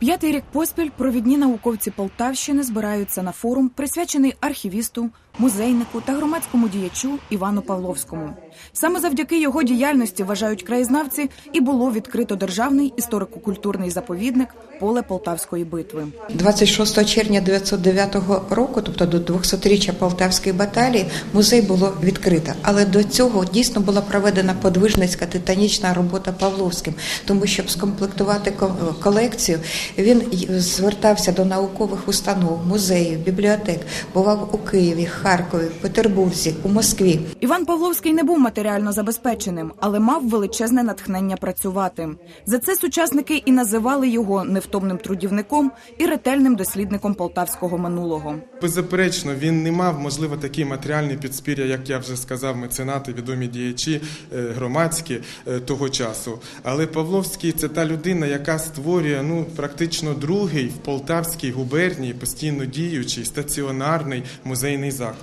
П'ятий рік поспіль провідні науковці Полтавщини збираються на форум, присвячений архівісту, музейнику та громадському діячу Івану Павловському. Саме завдяки його діяльності вважають краєзнавці, і було відкрито державний історико-культурний заповідник поле Полтавської битви. 26 червня 909 року, тобто до 200-річчя Полтавської баталії, музей було відкрито. Але до цього дійсно була проведена подвижницька титанічна робота Павловським, тому щоб скомплектувати колекцію, він звертався до наукових установ, музеїв, бібліотек, бував у Києві, Харкові, Петербурзі, у Москві. Іван Павловський не був матеріально забезпеченим, але мав величезне натхнення працювати. За це сучасники і називали його невтомним трудівником і ретельним дослідником полтавського минулого. Беззаперечно, він не мав, можливо, такі матеріальні підспір'я, як я вже сказав, меценати, відомі діячі е, громадські е, того часу. Але Павловський це та людина, яка створює ну практично другий в Полтавській губернії постійно діючий стаціонарний музейний заклад.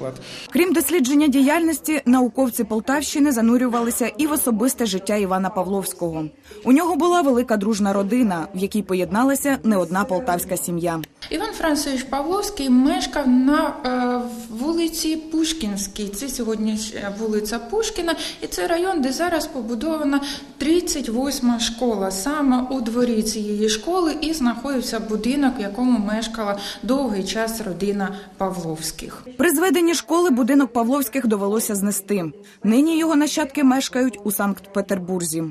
Крім дослідження діяльності, науковці Полтавщини занурювалися і в особисте життя Івана Павловського. У нього була велика дружна родина, в якій поєдналася не одна полтавська сім'я. Іван Францевич Павловський мешкав на е, вулиці Пушкінській. Це сьогодні вулиця Пушкіна, і це район, де зараз побудована 38 школа. Саме у дворі цієї школи і знаходився будинок, в якому мешкала довгий час родина Павловських. При зведенні школи будинок Павловських довелося знести. Нині його нащадки мешкають у Санкт-Петербурзі.